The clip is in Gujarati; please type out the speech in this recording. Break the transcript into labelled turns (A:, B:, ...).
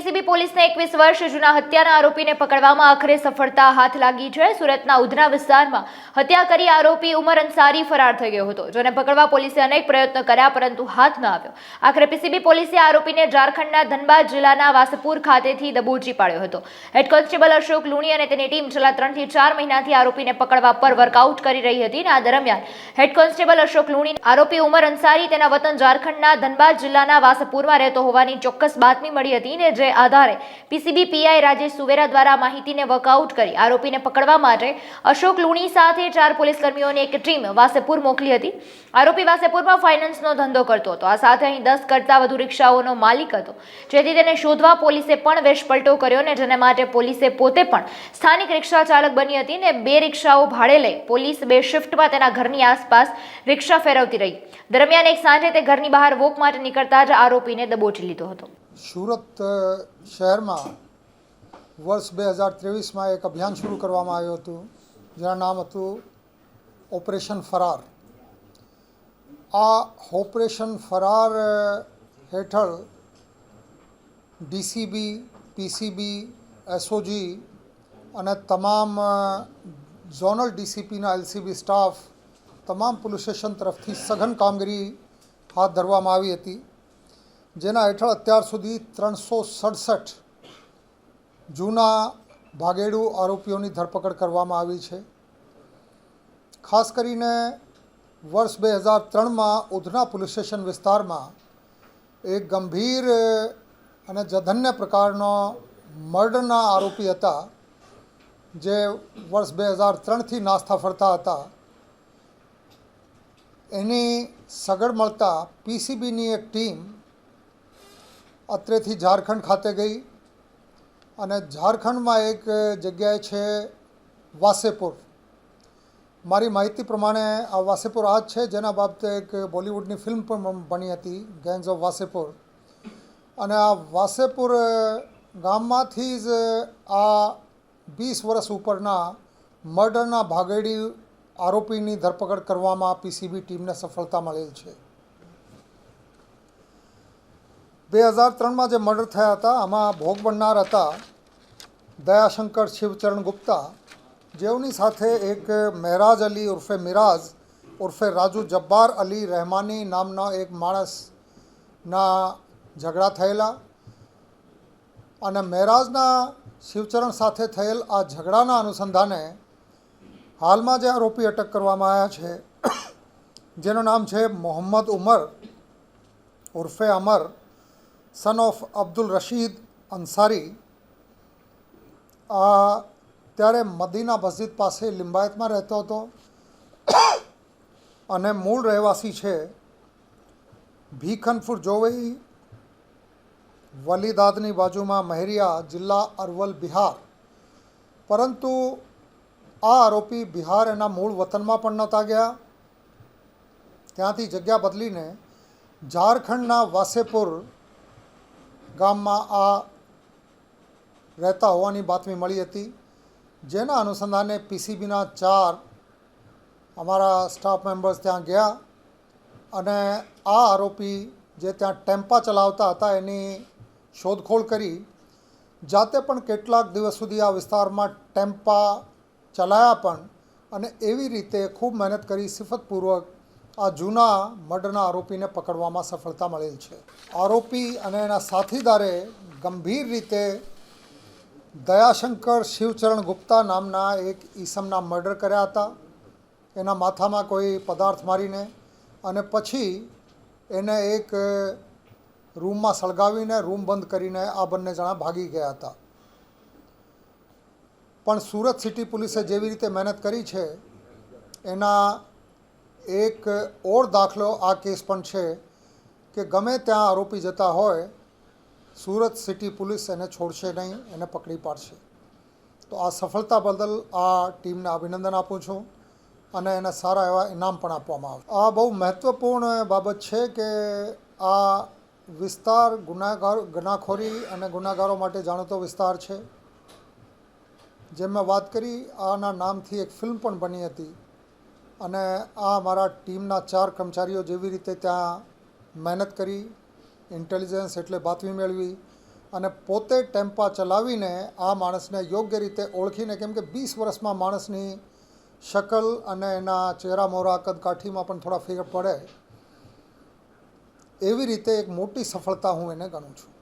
A: પીસીબી પોલીસને એકવીસ વર્ષ જૂના હત્યાના આરોપીને પકડવામાં આખરે સફળતા હાથ લાગી છે. સુરતના ઉધના વિસ્તારમાં હત્યા કરી આરોપી ઉમર અંસારી ફરાર થઈ ગયો હતો. જેને પકડવા પોલીસે અનેક પ્રયત્નો કર્યા પરંતુ હાથ ન આવ્યો. આખરે પીસીબી પોલીસે આરોપીને ઝારખંડના ધનબાદ જિલ્લાના વાસપુર ખાતેથી દબોચી પાડ્યો હતો. હેડ કોન્સ્ટેબલ અશોક લુણી અને તેની ટીમ છેલ્લા ત્રણથી ચાર મહિનાથી આરોપીને પકડવા પર વર્કઆઉટ કરી રહી હતી અને આ દરમિયાન હેડ કોન્સ્ટેબલ અશોક લુણી, આરોપી ઉમર અંસારી તેના વતન ઝારખંડના ધનબાદ જિલ્લાના વાસપુરમાં રહેતો હોવાની ચોક્કસ બાતમી મળી હતી ને જે આધારે પીસીબી પીઆઈ રાજેશ સુવેરા દ્વારા માહિતીને વર્કઆઉટ કરી આરોપીને પકડવા માટે અશોક લુણી સાથે ચાર પોલીસ કર્મીઓની એક ટીમ વાસેપુર મોકલી હતી. આરોપી વાસેપુરમાં ફાઇનાન્સનો ધંધો કરતો હતો. આ સાથે અહીં દસ કરતાં વધુ રિક્ષાઓનો માલિક હતો, જેથી તેને શોધવા પોલીસે પણ વેશપલટો કર્યો ને જેને માટે પોલીસે પોતે પણ સ્થાનિક રિક્ષા ચાલક બની હતી ને બે રિક્ષાઓ ભાડે લઈ પોલીસ બે શિફ્ટમાં તેના ઘરની આસપાસ રિક્ષા ફેરવતી રહી. દરમિયાન એક સાંજે તે ઘરની બહાર વોક માટે નીકળતા જ આરોપીને દબોચી લીધો હતો.
B: સુરત શહેરમાં વર્ષ બે હજાર ત્રેવીસમાં એક અભિયાન શરૂ કરવામાં આવ્યું હતું. જેનું નામ હતું ઓપરેશન ફરાર. આ ઓપરેશન ફરાર હેઠળ ડીસીબી, પીસીબી, એસઓજી અને તમામ ઝોનલ ડીસીપીના એલસીબી સ્ટાફ, તમામ પોલીસ સ્ટેશન તરફથી સઘન કામગીરી હાથ ધરવામાં આવી હતી. જેના હેઠળ અત્યાર સુધી ત્રણસો સડસઠ જૂના ભાગેડુ આરોપીઓની ધરપકડ કરવામાં આવી છે. ખાસ કરીને વર્ષ બે હજાર ત્રણમાં ઉધના પોલીસ સ્ટેશન વિસ્તારમાં એક ગંભીર અને જધન્ય પ્રકારનો મર્ડરના આરોપી હતા, જે વર્ષ બે હજાર ત્રણથી નાસ્તા ફરતા હતા. એની સગડ મળતા પીસીબીની એક ટીમ અત્રેથી ઝારખંડ ખાતે ગઈ અને ઝારખંડમાં એક જગ્યાએ છે વાસેપુર. મારી માહિતી પ્રમાણે આ વાસેપુર આ જ છે જેના બાબતે એક બોલિવૂડની ફિલ્મ પણ બની હતી, ગેંગ્સ ઓફ વાસેપુર. અને આ વાસેપુર ગામમાંથી જ આ વીસ વર્ષ ઉપરના મર્ડરના ભાગેડી આરોપીની ધરપકડ કરવામાં પીસીબી ટીમને સફળતા મળેલ છે. બે હજાર ત્રણમાં જે મર્ડર થયા હતા, આમાં ભોગ બનનાર હતા દયાશંકર શિવચરણ ગુપ્તા. જેઓની સાથે એક મહેરાજ અલી ઉર્ફે મિરાજ, ઉર્ફે રાજુ જબ્બાર અલી રહેમાની નામના એક માણસના ઝઘડા થયેલા અને મહેરાજના શિવચરણ સાથે થયેલ આ ઝઘડાના અનુસંધાને હાલમાં જે આરોપી અટક કરવામાં આવ્યા છે, જેનું નામ છે મોહમ્મદ ઉમર ઉર્ફે અમર. સન ઓફ અબ્દુલ રશીદ અંસારી ત્યારે મદીના મસ્જિદ પાસે લિંબાયતમાં રહેતો હતો અને મૂળ રહેવાસી છે ભીખનપુર જોવઈ, વલીદાદની બાજુમાં મહેરિયા જિલ્લા અરવલ, બિહાર. પરંતુ આ આરોપી બિહાર એના મૂળ વતનમાં પણ નહોતા ગયા. ત્યાંથી જગ્યા બદલીને ઝારખંડના વાસેપુર ગામમાં આ રહેતા હોવાની બાતમી મળી હતી. જેના અનુસંધાને પીસીબીના ચાર અમારા સ્ટાફ મેમ્બર્સ ત્યાં ગયા અને આ આરોપી જે ત્યાં ટેમ્પા ચલાવતા હતા એની શોધખોળ કરી. જાતે પણ કેટલાક દિવસ સુધી આ વિસ્તારમાં ટેમ્પા ચલાયા પણ અને એવી રીતે ખૂબ મહેનત કરી, સિફતપૂર્વક આ જૂના મર્ડરના આરોપીને પકડવામાં સફળતા મળેલ છે. આરોપી અને એના સાથીદારે ગંભીર રીતે દયાશંકર શિવચરણ ગુપ્તા નામના એક ઈસમના મર્ડર કર્યા હતા. એના માથામાં કોઈ પદાર્થ મારીને અને પછી એને એક રૂમમાં સળગાવીને રૂમ બંધ કરીને આ બંને જણા ભાગી ગયા હતા. પણ સુરત સિટી પોલીસે જેવી રીતે મહેનત કરી છે, એના એક ઓર દાખલો આ કેસ પણ છે કે ગમે ત્યાં આરોપી જતા હોય, સુરત સિટી પોલીસ એને છોડશે નહીં, એને પકડી પાડશે. તો આ સફળતા બદલ આ ટીમને અભિનંદન આપું છું અને એને સારા એવા ઇનામ પણ આપવામાં આવે આ બહુ મહત્ત્વપૂર્ણ બાબત છે કે આ વિસ્તાર ગુનાગાર, ગુનાખોરી અને ગુનાગારો માટે જાણીતો વિસ્તાર છે. જેમ મેં વાત કરી, આના નામથી એક ફિલ્મ પણ બની હતી. અને આ મારા ટીમના ચાર કર્મચારીઓ જેવી રીતે ત્યાં મહેનત કરી ઇન્ટેલિજન્સ એટલે બાતમી મેળવી અને પોતે ટેમ્પા ચલાવીને આ માણસને યોગ્ય રીતે ઓળખીને કેમ કે વીસ વર્ષમાં માણસની શકલ અને એના ચહેરા મોરા કદકાઠીમાં પણ થોડા ફેર પડે, એવી રીતે એક મોટી સફળતા હું એને ગણું છું.